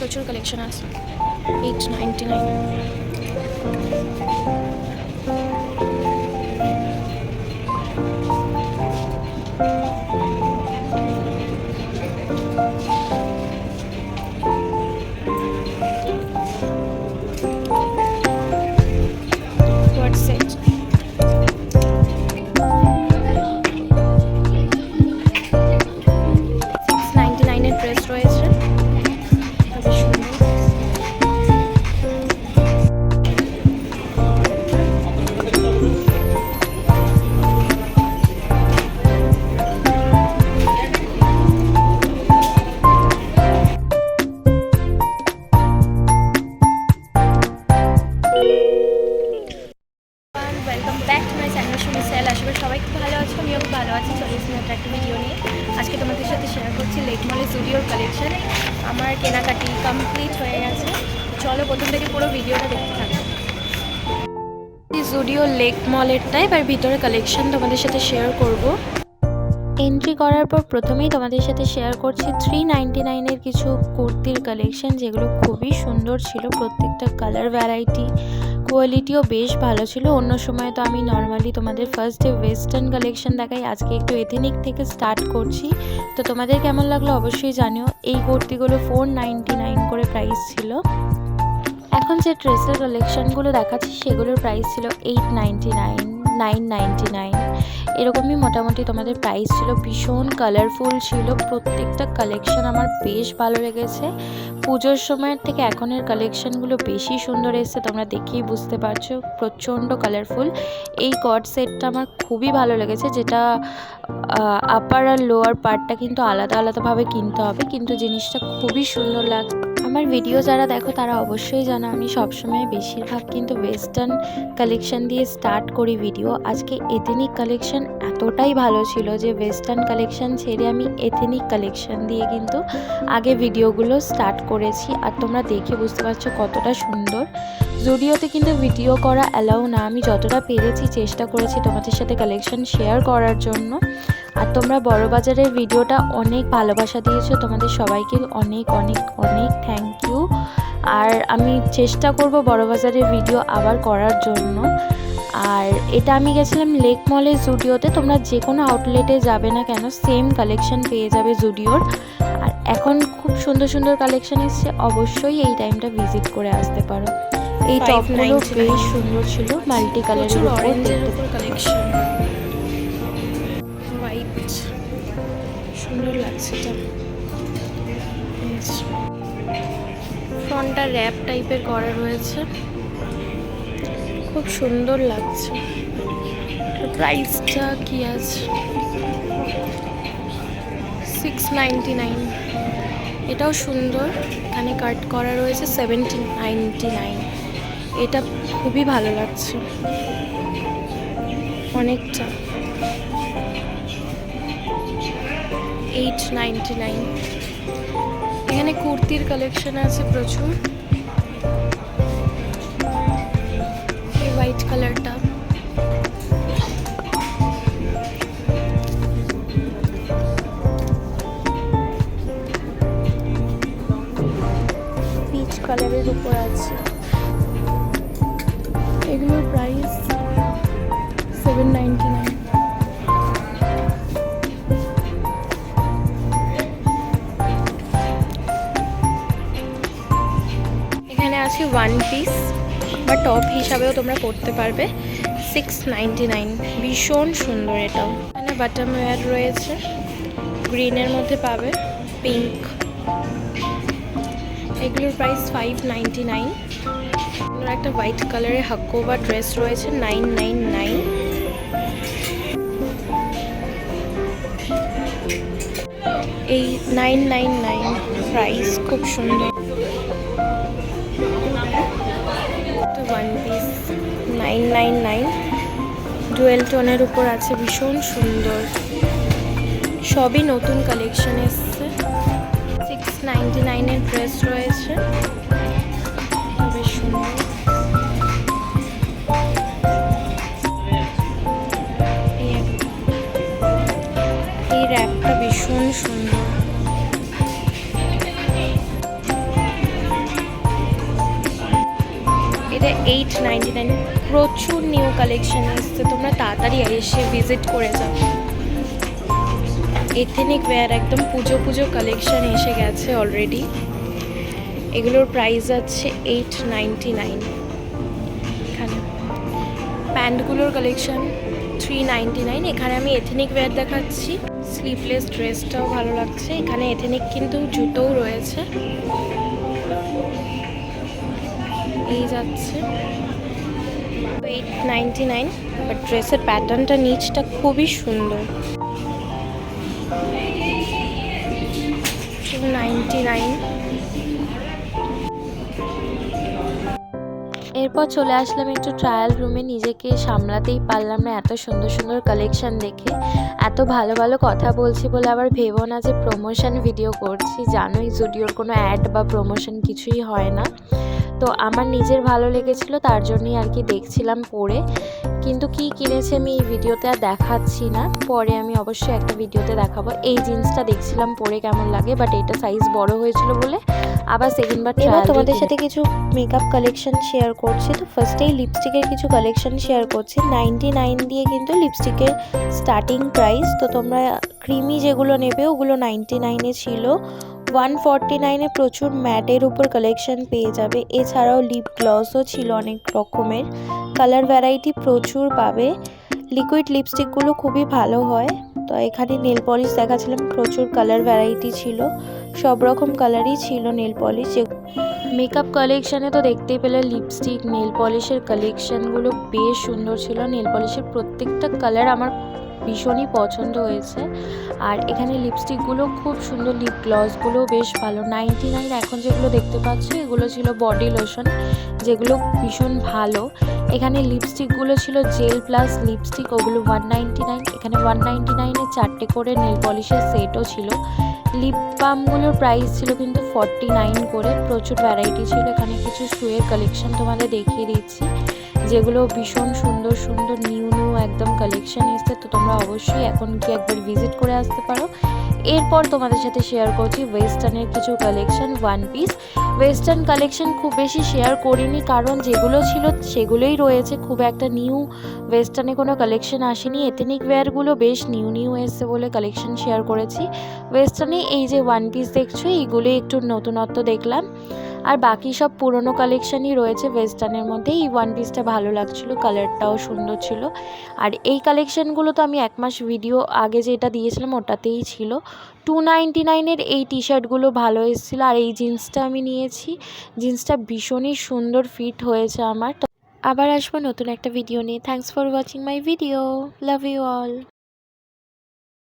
প্রচুর কালেকশন আছে eight ninety nine চলো, প্রথম থেকে পুরো ভিডিওটা দেখতে থাকো। জুডিও লেক মলেরটাই এবার ভিতরে কালেকশন তোমাদের সাথে শেয়ার করব। এন্ট্রি করার পর প্রথমেই তোমাদের সাথে শেয়ার করছি থ্রি নাইনটি নাইনের কিছু কুর্তির কালেকশন যেগুলো খুবই সুন্দর ছিল, প্রত্যেকটা কালার ভ্যারাইটি কোয়ালিটিও বেশ ভালো ছিল। অন্য সময় তো আমি নর্মালি তোমাদের ফার্স্ট ডে ওয়েস্টার্ন কালেকশন দেখাই, আজকে একটু এথেনিক থেকে স্টার্ট করছি। তো তোমাদের কেমন লাগল অবশ্যই জানিও। এই কুর্তিগুলো ফোর নাইনটি নাইন করে প্রাইস ছিল। এখন যে ড্রেসের কালেকশনগুলো দেখাচ্ছি, সেগুলোর প্রাইস ছিল eight ninety nine nine ninety nine এরকমই মোটামুটি তোমাদের প্রাইস ছিল, ভীষণ কালারফুল ছিল। প্রত্যেকটা কালেকশন আমার বেশ ভালো লেগেছে। পুজোর সময়ের থেকে এখনের কালেকশনগুলো বেশি সুন্দর এসেছে, তোমরা দেখেই বুঝতে পারছ, প্রচণ্ড কালারফুল এই কট সেটটা আমার খুবই ভালো লেগেছে, যেটা আপার আর লোয়ার পার্টটা কিন্তু আলাদা আলাদাভাবে কিনতে হবে, কিন্তু জিনিসটা খুবই সুন্দর লাগছে আমার ভিডিও যারা দেখো, তারা অবশ্যই জানো আমি সবসময় বেশিরভাগ কিন্তু ওয়েস্টার্ন কালেকশন দিয়ে স্টার্ট করি ভিডিও আজকে এথেনিক কালেকশন এতটাই ভালো ছিল যে ওয়েস্টার্ন কালেকশন ছেড়ে আমি এথেনিক কালেকশন দিয়ে কিন্তু আগে ভিডিওগুলো স্টার্ট করেছি। আর তোমরা দেখে বুঝতে পারছ কতটা সুন্দর। জুডিওতে কিন্তু ভিডিও করা অ্যালাউ না, আমি যতটা পেরেছি চেষ্টা করেছি তোমাদের সাথে কালেকশন শেয়ার করার জন্য। আর তোমরা বড় বাজারের ভিডিওটা অনেক ভালোবাসা দিয়েছ। তোমাদের সবাইকে অনেক অনেক অনেক থ্যাংক ইউ আর আমি চেষ্টা করব বড় বাজারের ভিডিও আবার করার জন্য। আর এটা আমি গেছিলাম লেক মলের জুডিওতে তোমরা যে কোনো আউটলেটে যাবে না কেন সেম কালেকশন পেয়ে যাবে জুডিওর আর এখন খুব সুন্দর সুন্দর কালেকশন এসছে। অবশ্যই এই টাইমটা ভিজিট করে আসতে পারো। এই টপগুলো বেশ সুন্দর ছিল। মাল্টি কালারের উপর কালেকশন সুন্দর লাগছে এটা ফ্রন্টটা র্যাপ টাইপের করা রয়েছে। খুব সুন্দর লাগছে। প্রাইসটা কি আছে? সিক্স নাইনটি নাইন এটাও সুন্দর। এখানে কাট করা রয়েছে সেভেন্টি নাইনটি নাইন এটা খুবই ভালো লাগছে। অনেকটা। এইট নাইনটি নাইন এখানে কুর্তির কালেকশন আছে প্রচুর। এই হোয়াইট কালারটা পিচ কালারের উপর আছে। এগুলোর price seven ninety one piece বা টপ হিসাবেও তোমরা পরতে পারবে। সিক্স নাইন ভীষণ সুন্দর এটাও এখানে বাটাম রয়েছে গ্রিনের মধ্যে পাবে পিঙ্ক এগুলোর প্রাইস ফাইভ নাইনটি নাইন একটা হোয়াইট কালারের হাক্কোবা ড্রেস রয়েছে নাইন নাইন নাইন এই নাইন নাইন নাইন প্রাইস খুব সুন্দর। নাইন নাইন ডুয়েল টোনের উপর আছে ভীষণ সুন্দর। সবই নতুন কালেকশন এসছে। সিক্স নাইনটি নাইনের ড্রেস রয়েছে। ভীষণ সুন্দর। এইট নাইনটি নাইন প্রচুর নিউ কালেকশন এসছে তোমরা তাড়াতাড়ি এসে ভিজিট করে যাও। এথেনিক ওয়্যার একদম পুজো পুজো কালেকশন এসে গেছে অলরেডি এগুলোর প্রাইস আছে এইট নাইনটি নাইন এখানে প্যান্টগুলোর কালেকশন থ্রি নাইন এখানে আমি এথেনিক ওয়্যার দেখাচ্ছি। স্লিভলেস ড্রেসটাও ভালো লাগছে। এখানে এথেনিক কিন্তু জুতোও রয়েছে। এই যাচ্ছে। এইট নাইনটি নাইন ড্রেসের প্যাটার্নটা নিচটা খুবই সুন্দর। নাইন এরপর চলে আসলাম একটু ট্রায়াল রুমে নিজেকে সামলাতেই পারলাম না এত সুন্দর সুন্দর কালেকশন দেখে। এত ভালো ভালো কথা বলছি বলে আবার ভেবো না যে প্রমোশন ভিডিও করছি। জানোই জুডিওর কোনো অ্যাড বা প্রমোশন কিছুই হয় না। তো আমার নিজের ভালো লেগেছিল তার জন্যই আর কি দেখছিলাম পরে কিন্তু কি কিনেছে আমি এই ভিডিওতে আর দেখাচ্ছি না। পরে আমি অবশ্যই একটা ভিডিওতে দেখাবো। এই জিন্সটা দেখছিলাম পরে কেমন লাগে বাট এটা সাইজ বড় হয়েছিল বলে আবার সেকেন্ড বার এবার তোমাদের সাথে কিছু মেকআপ কালেকশন শেয়ার করছি। তো ফার্স্টেই লিপস্টিকের কিছু কালেকশন শেয়ার করছি। নাইনটি নাইন দিয়ে কিন্তু লিপস্টিকের স্টার্টিং প্রাইস তো তোমরা ক্রিমি যেগুলো নেবে ওগুলো নাইনটি নাইনে ছিল। ওয়ান ফর্টি নাইনে প্রচুর ম্যাটের উপর কালেকশন পেয়ে যাবে। এছাড়াও লিপ গ্লসও ছিল অনেক রকমের। কালার ভ্যারাইটি প্রচুর পাবে। লিকুইড লিপস্টিকগুলো খুবই ভালো হয়। তো এখানে নেল পলিশ দেখাচ্ছিলাম, প্রচুর কালার ভ্যারাইটি ছিল। সব রকম কালারই ছিল নেল পলিশ মেকআপ কালেকশানে তো দেখতেই পেলে লিপস্টিক নেল পলিশের কালেকশানগুলো বেশ সুন্দর ছিল। নেল পলিশের প্রত্যেকটা কালার আমার ভীষণই পছন্দ হয়েছে। আর এখানে লিপস্টিকগুলো খুব সুন্দর লিপ গ্লসগুলো বেশ ভালো। নাইনটি নাইন এখন যেগুলো দেখতে পাচ্ছ, এগুলো ছিল বডি লোশন যেগুলো ভীষণ ভালো। এখানে লিপস্টিকগুলো ছিল জেল প্লাস লিপস্টিক ওগুলো ওয়ান নাইনটি নাইন এখানে ওয়ান নাইনটি নাইনে চারটে করে নেল পলিশের সেটও ছিল। লিপ বামগুলোর প্রাইস ছিল কিন্তু ফর্টি নাইন করে। প্রচুর ভ্যারাইটি ছিল। এখানে কিছু শুয়ের কালেকশন তোমাদের দেখিয়ে দিচ্ছি। যেগুলো ভীষণ সুন্দর সুন্দর নিউ নিউ একদম কালেকশন এসছে, তো তোমরা অবশ্যই এখন কি একবার ভিজিট করে আসতে পারো। এরপর তোমাদের সাথে শেয়ার করছি ওয়েস্টার্নের কিছু collection one piece western collection খুব বেশি শেয়ার করিনি, কারণ যেগুলো ছিল সেগুলোই রয়েছে। খুব একটা নিউ ওয়েস্টার্নে কোনো কালেকশন আসেনি। এথেনিক ওয়্যারগুলো বেশ নিউ নিউ এসছে বলে কালেকশন শেয়ার করেছি। ওয়েস্টার্নে এই যে ওয়ান পিস দেখছ, এইগুলোই একটু নতুনত্ব দেখলাম। আর বাকি সব পুরনো কালেকশনই রয়েছে ওয়েস্টার্নের মধ্যে। এই ওয়ান পিসটা ভালো লাগছিল কালারটাও সুন্দর ছিল। আর এই কালেকশানগুলো তো আমি এক মাস ভিডিও আগে যেটা দিয়েছিলাম ওটাতেই ছিল। টু নাইনটি নাইনের এই টি শার্টগুলো ভালো এসেছিল আর এই জিন্সটা আমি নিয়েছি। জিন্সটা ভীষণই সুন্দর ফিট হয়েছে আমার। আবার আসব নতুন একটা ভিডিও নিয়ে। Thanks for watching my video love you all